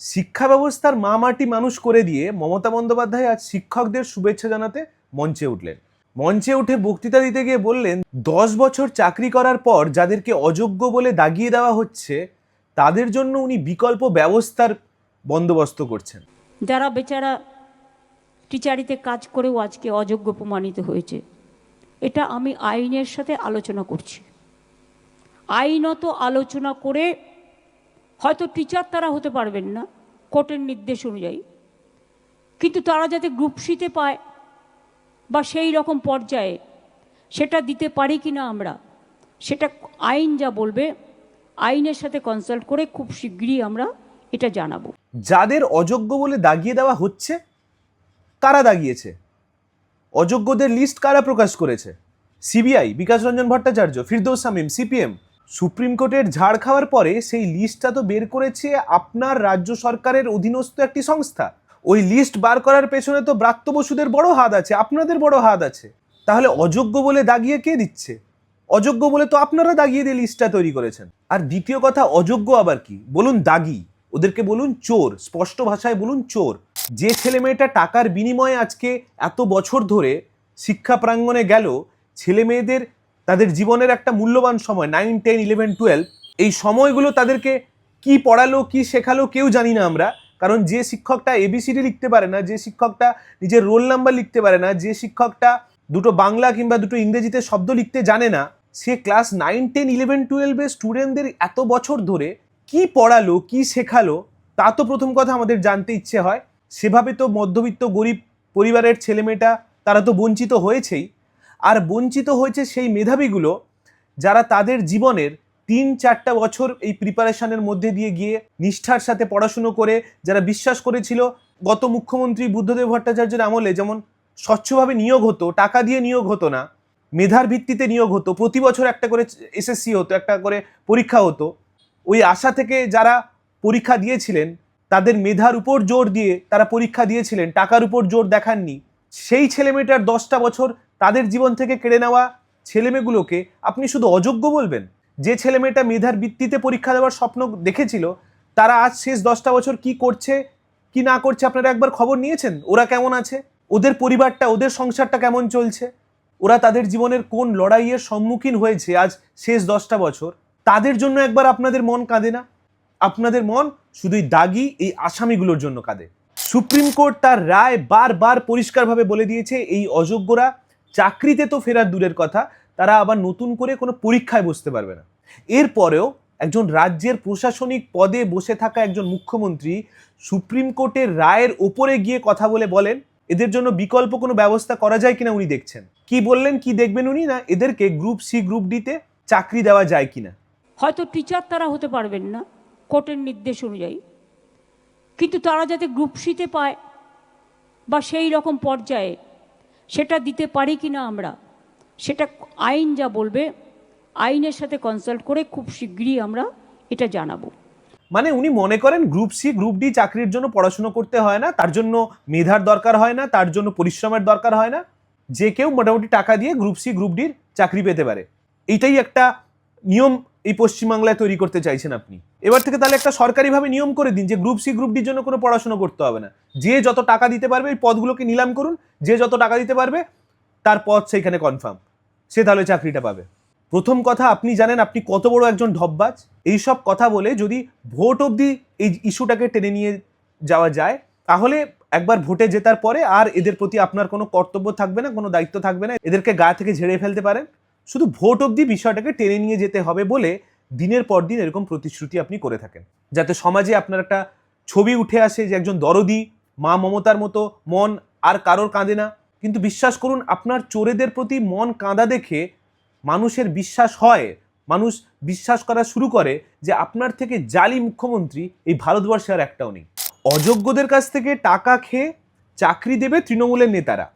শিক্ষা ব্যবস্থার মা মাটি মানুষ করে দিয়ে মমতা বন্দ্যোপাধ্যায় আজ শিক্ষকদের শুভেচ্ছা জানাতে মঞ্চে উঠলেন। মঞ্চে উঠে বক্তৃতা দিতে গিয়ে বললেন, দশ বছর চাকরি করার পর যাদেরকে অযোগ্য বলে দাগিয়ে দেওয়া হচ্ছে, তাদের জন্য উনি বিকল্প ব্যবস্থার বন্দোবস্ত করছেন। যারা বেচারা টিচারিতে কাজ করেও আজকে অযোগ্য প্রমাণিত হয়েছে, এটা আমি আইনের সাথে আলোচনা করছি। আইনত আলোচনা করে হয়তো টিচার তারা হতে পারবেন না কোর্টের নির্দেশ অনুযায়ী। কিন্তু তারা যাতে গ্রুপ সিতে পায় বা সেই রকম পর্যায়ে সেটা দিতে পারি কি না আমরা, সেটা আইন যা বলবে, আইনের সাথে কনসাল্ট করে খুব শীঘ্রই আমরা এটা জানাব। যাদের অযোগ্য বলে দাগিয়ে দেওয়া হচ্ছে, কারা দাগিয়েছে? অযোগ্যদের লিস্ট কারা প্রকাশ করেছে? CBI Bikash Ranjan Bhattacharya, Firdous Shamim CPM supreme কোর্টের ঝাড় খাওয়ার পরে সেই লিস্টটা তো বের করেছে আপনার রাজ্য সরকারের অধীনস্থ একটি সংস্থা। ওই লিস্ট বার করার পেছনে তো ব্রাত্য বসুদের বড় হাত আছে, আপনাদের বড় হাত আছে। তাহলে অযোগ্য বলে দাগিয়ে কে দিচ্ছে? অযোগ্য বলে তো আপনারা দাগিয়ে দিয়ে লিস্টটা তৈরি করেছেন। আর দ্বিতীয় কথা, অযোগ্য আবার কি? বলুন দাগি। ওদেরকে বলুন চোর, স্পষ্ট ভাষায় বলুন চোর। যে ছেলে মেয়েটা টাকার বিনিময়ে আজকে এত বছর ধরে শিক্ষা প্রাঙ্গণে গেল, ছেলে মেয়েদের তাদের জীবনের একটা মূল্যবান সময় নাইন টেন ইলেভেন টুয়েলভ এই সময়গুলো তাদেরকে কি পড়ালো, কি শেখালো কেউ জানি না আমরা। কারণ যে শিক্ষকটা এবিসিডি লিখতে পারে না, যে শিক্ষকটা নিজের রোল নাম্বার লিখতে পারে না, যে শিক্ষকটা দুটো বাংলা কিংবা দুটো ইংরেজিতে শব্দ লিখতে জানে না, সে ক্লাস নাইন টেন ইলেভেন টুয়েলভে স্টুডেন্টদের এত বছর ধরে কি পড়ালো, কি শেখালো, তা তো প্রথম কথা আমাদের জানতে ইচ্ছে হয়। সেভাবে তো মধ্যবিত্ত গরিব পরিবারের ছেলেমেয়েটা, তারা তো বঞ্চিত হয়েছেই। আর বঞ্চিত হয়েছে সেই মেধাবীগুলো যারা তাদের জীবনের তিন চারটা বছর এই প্রিপারেশনের মধ্যে দিয়ে গিয়ে নিষ্ঠার সাথে পড়াশুনো করে, যারা বিশ্বাস করেছিল গত মুখ্যমন্ত্রী বুদ্ধদেব ভট্টাচার্যের আমলে যেমন স্বচ্ছভাবে নিয়োগ হতো, টাকা দিয়ে নিয়োগ হতো না, মেধার ভিত্তিতে নিয়োগ হতো, প্রতি বছর একটা করে এসএসসি হতো, একটা করে পরীক্ষা হতো, ওই আশা থেকে যারা পরীক্ষা দিয়েছিলেন, তাদের মেধার উপর জোর দিয়ে তারা পরীক্ষা দিয়েছিলেন, টাকার উপর জোর দেখাননি, সেই ছেলেমেয়েটার দশটা বছর তাদের জীবন থেকে কেড়ে নেওয়া ছেলেমেয়েগুলোকে আপনি শুধু অযোগ্য বলবেন? যে ছেলেমেয়েটা মেধার ভিত্তিতে পরীক্ষা দেওয়ার স্বপ্ন দেখেছিল, তারা আজ শেষ দশটা বছর কি করছে, কি না করছে আপনারা একবার খবর নিয়েছেন? ওরা কেমন আছে? ওদের পরিবারটা, ওদের সংসারটা কেমন চলছে? ওরা তাদের জীবনের কোন লড়াইয়ের সম্মুখীন হয়েছে আজ শেষ দশটা বছর? তাদের জন্য একবার আপনাদের মন কাঁদে না? আপনাদের মন শুধুই দাগি এই আসামিগুলোর জন্য কাঁদে। সুপ্রিম কোর্ট তার রায় বারবার পরিষ্কারভাবে বলে দিয়েছে, এই অযোগ্যরা চাকরিতে তো ফেরার দূরের কথা, তারা আবার নতুন করে কোনো পরীক্ষায় বসতে পারবে না। এরপরেও একজন রাজ্যের প্রশাসনিক পদে বসে থাকা একজন মুখ্যমন্ত্রী সুপ্রিম কোর্টের রায়ের ওপরে গিয়ে কথা বলে বলেন, এদের জন্য বিকল্প কোনো ব্যবস্থা করা যায় কিনা উনি দেখছেন। কি বললেন, কি দেখবেন উনি, না এদেরকে গ্রুপ সি, গ্রুপ ডিতে চাকরি দেওয়া যায় কিনা? হয়তো টিচার তারা হতে পারবেন না, কোর্টের নির্দেশ অনুযায়ী। কিন্তু তারা যাতে গ্রুপ সিতে পায় বা সেই রকম পর্যায়ে সেটা দিতে পারি কি না আমরা? সেটা আইন যা বলবে, আইনের সাথে কনসাল্ট করে খুব শীঘ্রই আমরা এটা জানাব। মানে উনি মনে করেন গ্রুপ সি গ্রুপ ডি চাকরির জন্য পড়াশুনো করতে হয় না, তার জন্য মেধার দরকার হয় না, তার জন্য পরিশ্রমের দরকার হয় না। যে কেউ মোটামুটি টাকা দিয়ে গ্রুপ সি গ্রুপ ডির চাকরি পেতে পারে। এইটাই একটা নিয়ম এই পশ্চিমবাংলায় তৈরি করতে চাইছেন আপনি। এবার থেকে তাহলে একটা সরকারিভাবে নিয়ম করে দিন যে গ্রুপ সি গ্রুপ ডির জন্য কোনো পড়াশোনা করতে হবে না। যে যত টাকা দিতে পারবে এই পদগুলোকে নিলাম করুন, যে যত টাকা দিতে পারবে তার পদ সেইখানে কনফার্ম সে তাহলে চাকরিটা পাবে। প্রথম কথা, আপনি জানেন আপনি কত বড় একজন ঢপবাজ। এইসব কথা বলে যদি ভোট অবধি এই ইস্যুটাকে টেনে নিয়ে যাওয়া যায়, তাহলে একবার ভোটে জেতার পরে আর এদের প্রতি আপনার কোনো কর্তব্য থাকবে না, কোনো দায়িত্ব থাকবে না, এদেরকে গা থেকে ঝেড়ে ফেলতে পারেন। শুধু ভোট অবধি বিষয়টাকে টেনে নিয়ে যেতে হবে বলে দিনের পর দিন এরকম প্রতিশ্রুতি আপনি করে থাকেন। যাতে সমাজে আপনার একটা ছবি উঠে আসে যে একজন দরদি, মা মমতার মতো, মন আর কারোর কাঁদে না। কিন্তু বিশ্বাস করুন, আপনার চোরেদের প্রতি মন কাঁদা দেখে মানুষের বিশ্বাস হয়। মানুষ বিশ্বাস করা শুরু করে যে আপনার থেকে জালি মুখ্যমন্ত্রী এই ভারতবর্ষে আর একটাও নেই। অযোগ্যদের কাছ থেকে টাকা খেয়ে চাকরি দেবে তৃণমূলের নেতারা।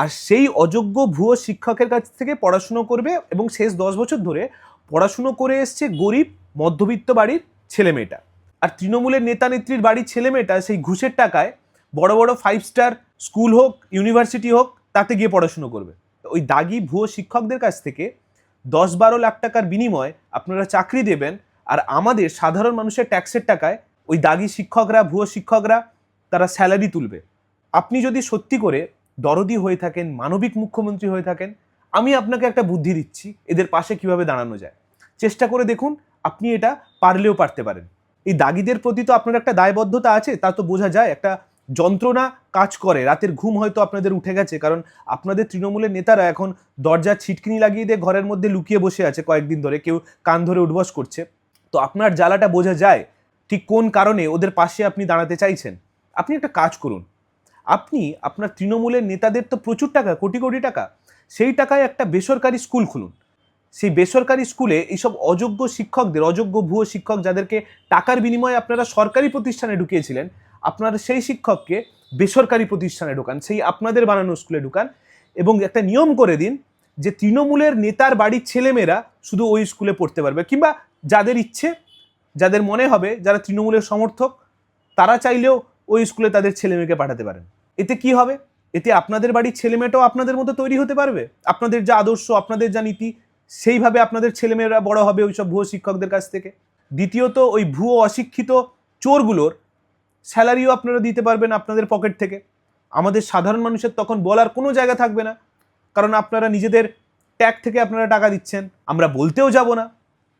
আর সেই অযোগ্য ভুয়ো শিক্ষকের কাছ থেকে পড়াশুনো করবে এবং শেষ দশ বছর ধরে পড়াশুনো করে এসছে গরিব, মধ্যবিত্ত বাড়ির ছেলেমেয়েটা আর তৃণমূলের নেতা নেত্রীর বাড়ির ছেলেমেয়েটা সেই ঘুষের টাকায় বড় বড় ফাইভ স্টার স্কুল হোক ইউনিভার্সিটি হোক, তাতে গিয়ে পড়াশুনো করবে। ওই দাগি ভুয়ো শিক্ষকদের কাছ থেকে দশ বারো লাখ টাকার বিনিময়ে আপনারা চাকরি দেবেন আর আমাদের সাধারণ মানুষের ট্যাক্সের টাকায় ওই দাগি শিক্ষকরা, ভুয়ো শিক্ষকরা তারা স্যালারি তুলবে। আপনি যদি সত্যি করে দরদি হয়ে থাকেন, মানবিক মুখ্যমন্ত্রী হয়ে থাকেন, আমি আপনাকে একটা বুদ্ধি দিচ্ছি, এদের পাশে কীভাবে দাঁড়ানো যায়। চেষ্টা করে দেখুন, আপনি এটা পারলেও পারতে পারেন। এই দাগিদের প্রতি তো আপনার একটা দায়বদ্ধতা আছে, তা তো বোঝা যায়, একটা যন্ত্রণা কাজ করে, রাতের ঘুম হয়তো আপনাদের উঠে গেছে, কারণ আপনাদের তৃণমূলের নেতারা এখন দরজার ছিটকিনি লাগিয়ে দিয়ে ঘরের মধ্যে লুকিয়ে বসে আছে কয়েকদিন ধরে, কেউ কান ধরে উঠবস করছে। তো আপনার জ্বালাটা বোঝা যায়, ঠিক কোন কারণে ওদের পাশে আপনি দাঁড়াতে চাইছেন? আপনি একটা কাজ করুন আপনি আপনার তৃণমূলের নেতাদের তো প্রচুর টাকা, কোটি কোটি টাকা, সেই টাকায় একটা বেসরকারি স্কুল খুলুন। সেই বেসরকারি স্কুলে এইসব অযোগ্য শিক্ষকদের, অযোগ্য ভুয়ো শিক্ষক যাদেরকে টাকার বিনিময়ে আপনারা সরকারি প্রতিষ্ঠানে ঢুকিয়েছিলেন, আপনারা সেই শিক্ষককে বেসরকারি প্রতিষ্ঠানে ঢোকান, সেই আপনাদের বানানো স্কুলে ঢুকান এবং একটা নিয়ম করে দিন যে তৃণমূলের নেতার বাড়ির ছেলেমেয়েরা শুধু ওই স্কুলে পড়তে পারবে কিংবা যাদের ইচ্ছে, যাদের মনে হবে, যারা তৃণমূলের সমর্থক, তারা চাইলেও ওই স্কুলে তাদের ছেলেমেয়েকে পাঠাতে পারেন। এতে কি হবে? এতে আপনাদের বাড়ির ছেলেমেয়েটাও আপনাদের মতো তৈরি হতে পারবে? আপনাদের যা আদর্শ, আপনাদের যা নীতি, সেইভাবে আপনাদের ছেলেমেয়েরা বড় হবে ওইসব ভুয়ো শিক্ষকদের কাছ থেকে। দ্বিতীয়ত, ওই ভুয়ো অশিক্ষিত চোরগুলোর স্যালারিও আপনারা দিতে পারবেন আপনাদের পকেট থেকে। আমাদের সাধারণ মানুষের তখন বলার কোনো জায়গা থাকবে না। কারণ আপনারা নিজেদের ট্যাগ থেকে আপনারা টাকা দিচ্ছেন। আমরা বলতেও যাব না।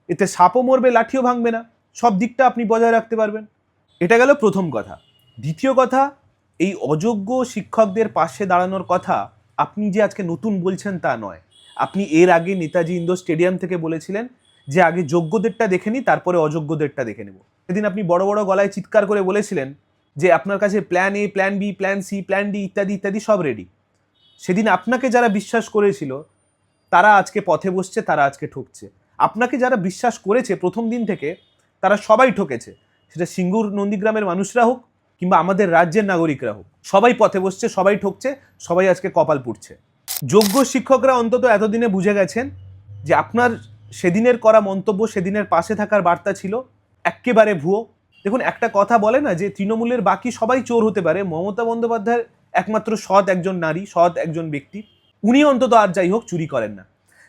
এতে সাপও মরবে, লাঠিও ভাঙবে না। সব দিকটা আপনি বজায় রাখতে পারবেন। এটা গেল প্রথম কথা। দ্বিতীয় কথা, এই অযোগ্য শিক্ষকদের পাশে দাঁড়ানোর কথা আপনি যে আজকে নতুন বলছেন তা নয়। আপনি এর আগে নেতাজি ইন্দোর স্টেডিয়াম থেকে বলেছিলেন যে আগে যোগ্যদেরটা দেখে নিই, তারপরে অযোগ্যদেরটা দেখে নেব। সেদিন আপনি বড় বড় গলায় চিৎকার করে বলেছিলেন যে আপনার কাছে plan A plan B plan C plan D ইত্যাদি ইত্যাদি সব রেডি সেদিন আপনাকে যারা বিশ্বাস করেছিল, তারা আজকে পথে বসছে, তারা আজকে ঠকছে। আপনাকে যারা বিশ্বাস করেছে, প্রথম দিন থেকে তারা সবাই ঠকেছে। সেটা সিঙ্গুর নন্দীগ্রামের মানুষরা হোক কিংবা আমাদের রাজ্যের নাগরিকরা হোক, সবাই পথে বসছে, সবাই ঠকছে, সবাই আজকে কপাল পুড়ছে। যোগ্য শিক্ষকরা অন্তত এতদিনে বুঝে গেছেন যে আপনার সেদিনের করা মন্তব্য, সেদিনের পাশে থাকার বার্তা ছিল, এক্কেবারে ভুয়ো। দেখুন, একটা কথা বলে না যে তৃণমূলের বাকি সবাই চোর হতে পারে, মমতা বন্দ্যোপাধ্যায়ের একমাত্র সৎ একজন নারী, সৎ একজন ব্যক্তি, উনি অন্তত আর যাই হোক চুরি করেন না।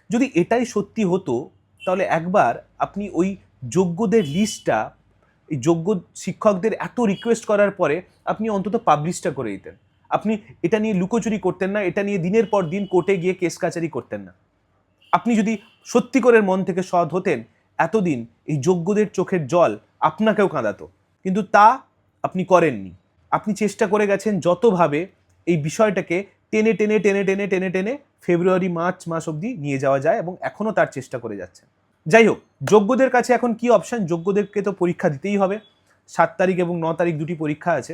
যদি এটাই সত্যি হতো, তাহলে একবার আপনি ওই যোগ্যদের লিস্টটা এই যোগ্য শিক্ষকদের এত রিকোয়েস্ট করার পরে আপনি অন্তত পাবলিশটা করে দিতেন। আপনি এটা নিয়ে লুকোচুরি করতেন না, এটা নিয়ে দিনের পর দিন কোর্টে গিয়ে কেস কাচারি করতেন না। আপনি যদি সত্যি করে মন থেকে সৎ হতেন, এতদিন এই যোগ্যদের চোখের জল আপনাকেও কাঁদাতো। কিন্তু তা আপনি করেননি। আপনি চেষ্টা করে গেছেন যতভাবে এই বিষয়টাকে টেনে টেনে টেনে টেনে টেনে টেনে ফেব্রুয়ারি, মার্চ মাস অবধি নিয়ে যাওয়া যায় এবং এখনও তার চেষ্টা করে যাচ্ছেন। যাই হোক যোগ্যদের কাছে এখন কি অপশান যোগ্যদেরকে তো পরীক্ষা দিতেই হবে। সাত তারিখ এবং ন তারিখ দুটি পরীক্ষা আছে।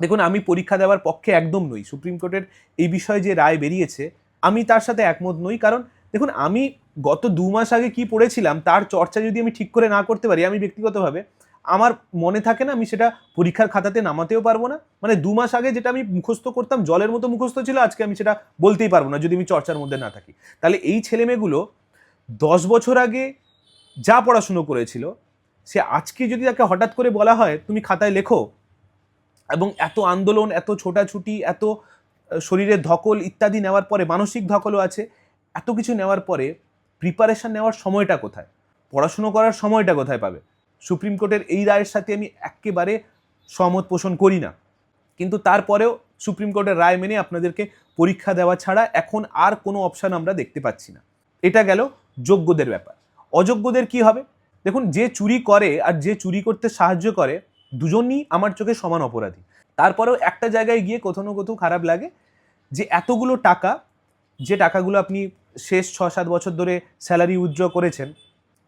দেখুন, আমি পরীক্ষা দেওয়ার পক্ষে একদম নই। সুপ্রিম কোর্টের এই বিষয়ে যে রায় বেরিয়েছে, আমি তার সাথে একমত নই। কারণ, দেখুন, আমি গত দু মাস আগে কি পড়েছিলাম, তার চর্চা যদি আমি ঠিক করে না করতে পারি, আমি ব্যক্তিগতভাবে, আমার মনে থাকে না, আমি সেটা পরীক্ষার খাতাতে নামাতেও পারব না। মানে দু মাস আগে যেটা আমি মুখস্থ করতাম, জলের মতো মুখস্থ ছিল, আজকে আমি সেটা বলতেই পারব না, যদি আমি চর্চার মধ্যে না থাকি। তাহলে এই ছেলেমেয়েগুলো দশ বছর আগে যা পড়াশুনো করেছিল সে আজকে যদি তাকে হঠাৎ করে বলা হয় তুমি খাতায় লেখো। এবং এত আন্দোলন এত ছোটাছুটি এত আহ, শরীরের ধকল ইত্যাদি নেওয়ার পরে মানসিক ধকলও আছে এত কিছু নেওয়ার পরে প্রিপারেশন নেওয়ার সময়টা কোথায়? পড়াশুনো করার সময়টা কোথায় পাবে? সুপ্রিম কোর্টের এই রায়ের সাথে আমি একেবারে সহমত পোষণ করি না। কিন্তু তারপরেও সুপ্রিম কোর্টের রায় মেনে আপনাদেরকে পরীক্ষা দেওয়া ছাড়া এখন আর কোনো অপশান আমরা দেখতে পাচ্ছি না। এটা গেল যোগ্যদের ব্যাপার। অযোগ্যদের কি হবে? দেখুন, যে চুরি করে আর যে চুরি করতে সাহায্য করে, দুজনই আমার চোখে সমান অপরাধী। তারপরেও একটা জায়গায় গিয়ে কোথাও না কোথাও খারাপ লাগে যে এতগুলো টাকা, যে টাকাগুলো আপনি শেষ ছ সাত বছর ধরে স্যালারি উইথড্র করেছেন,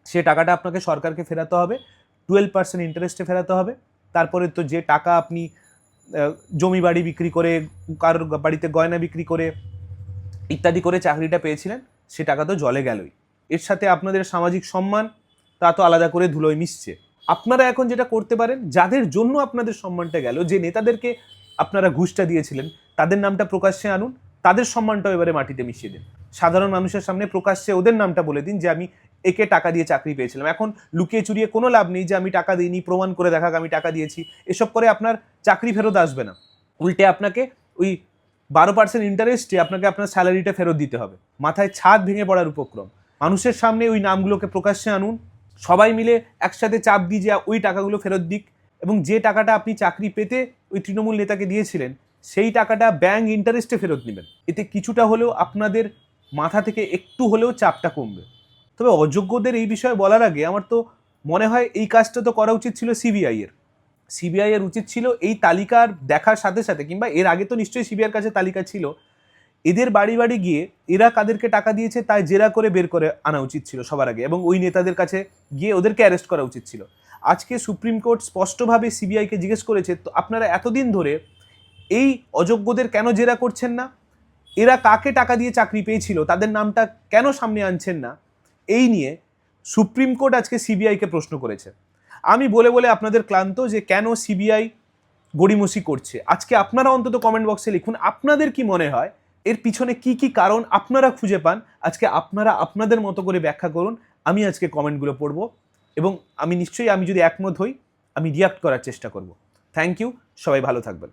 সে টাকাটা আপনাকে সরকারকে ফেরাতে হবে, টুয়েলভ পার্সেন্ট ইন্টারেস্টে ফেরাতে হবে। তারপরে তো যে টাকা আপনি জমি বাড়ি বিক্রি করে, কারোর বাড়িতে গয়না বিক্রি করে, ইত্যাদি করে চাকরিটা পেয়েছিলেন, সে টাকা তো জলে গেলই। এর সাথে আপনাদের সামাজিক সম্মান, তা তো আলাদা করে ধুলোয় মিশছে। আপনারা এখন যেটা করতে পারেন, যাদের জন্য আপনাদের সম্মানটা গেল, যে নেতাদেরকে আপনারা ঘুষটা দিয়েছিলেন, তাদের নামটা প্রকাশ্যে আনুন, তাদের সম্মানটাও এবারে মাটিতে মিশিয়ে দিন। সাধারণ মানুষের সামনে প্রকাশ্যে ওদের নামটা বলে দিন, যে আমি একে টাকা দিয়ে চাকরি পেয়েছিলাম। এখন লুকিয়ে চুরিয়ে কোনো লাভ নেই যে আমি টাকা দিইনি, প্রমাণ করে দেখাক আমি টাকা দিয়েছি। এসব করে আপনার চাকরি ফেরত আসবে না। উল্টে আপনাকে ওই বারো পার্সেন্ট ইন্টারেস্টে আপনাকে আপনার স্যালারিটা ফেরত দিতে হবে। মাথায় ছাদ ভেঙে পড়ার উপক্রম। মানুষের সামনে ওই নামগুলোকে প্রকাশ্যে আনুন। সবাই মিলে একসাথে চাপ দিয়ে যে ওই টাকাগুলো ফেরত দিক এবং যে টাকাটা আপনি চাকরি পেতে ওই তৃণমূল নেতাকে দিয়েছিলেন, সেই টাকাটা ব্যাংক ইন্টারেস্টে ফেরত নেবেন। এতে কিছুটা হলেও আপনাদের মাথা থেকে একটু হলেও চাপটা কমবে। তবে অযোগ্যদের এই বিষয়ে বলার আগে আমার তো মনে হয় এই কাজটা তো করা উচিত ছিল সিবিআই এর সিবিআই এর উচিত ছিল এই তালিকার দেখার সাথে সাথে কিংবা এর আগে তো নিশ্চয়ই সিবিআইয়ের কাছে তালিকা ছিল এদের বাড়ি বাড়ি গিয়ে এরা কাদেরকে টাকা দিয়েছে তাই জেরা করে বের করে আনা উচিত ছিল সবার আগে এবং ওই নেতাদের কাছে গিয়ে ওদেরকে অ্যারেস্ট করা উচিত ছিল। আজকে সুপ্রিম কোর্ট স্পষ্টভাবে সিবিআইকে জিজ্ঞেস করেছে, তো আপনারা এতদিন ধরে এই অযোগ্যদের কেন জেরা করছেন না? এরা কাকে টাকা দিয়ে চাকরি পেয়েছিল? তাদের নামটা কেন সামনে আনছেন না? এই নিয়ে সুপ্রিম কোর্ট আজকে সিবিআইকে প্রশ্ন করেছে। আমি বলে বলে আপনাদের ক্লান্ত যে কেন সিবিআই গড়িমসি করছে। আজকে আপনারা অন্তত কমেন্ট বক্সে লিখুন, আপনাদের কি মনে হয় এর পিছনে কি কি কারণ আপনারা খুঁজে পান, আজকে আপনারা আপনাদের মতো করে ব্যাখ্যা করুন, আমি আজকে কমেন্টগুলো পড়ব এবং আমি নিশ্চয়ই আমি যদি একমত হই, আমি রিয়াক্ট করার চেষ্টা করব। থ্যাংক ইউ সবাই ভালো থাকবেন।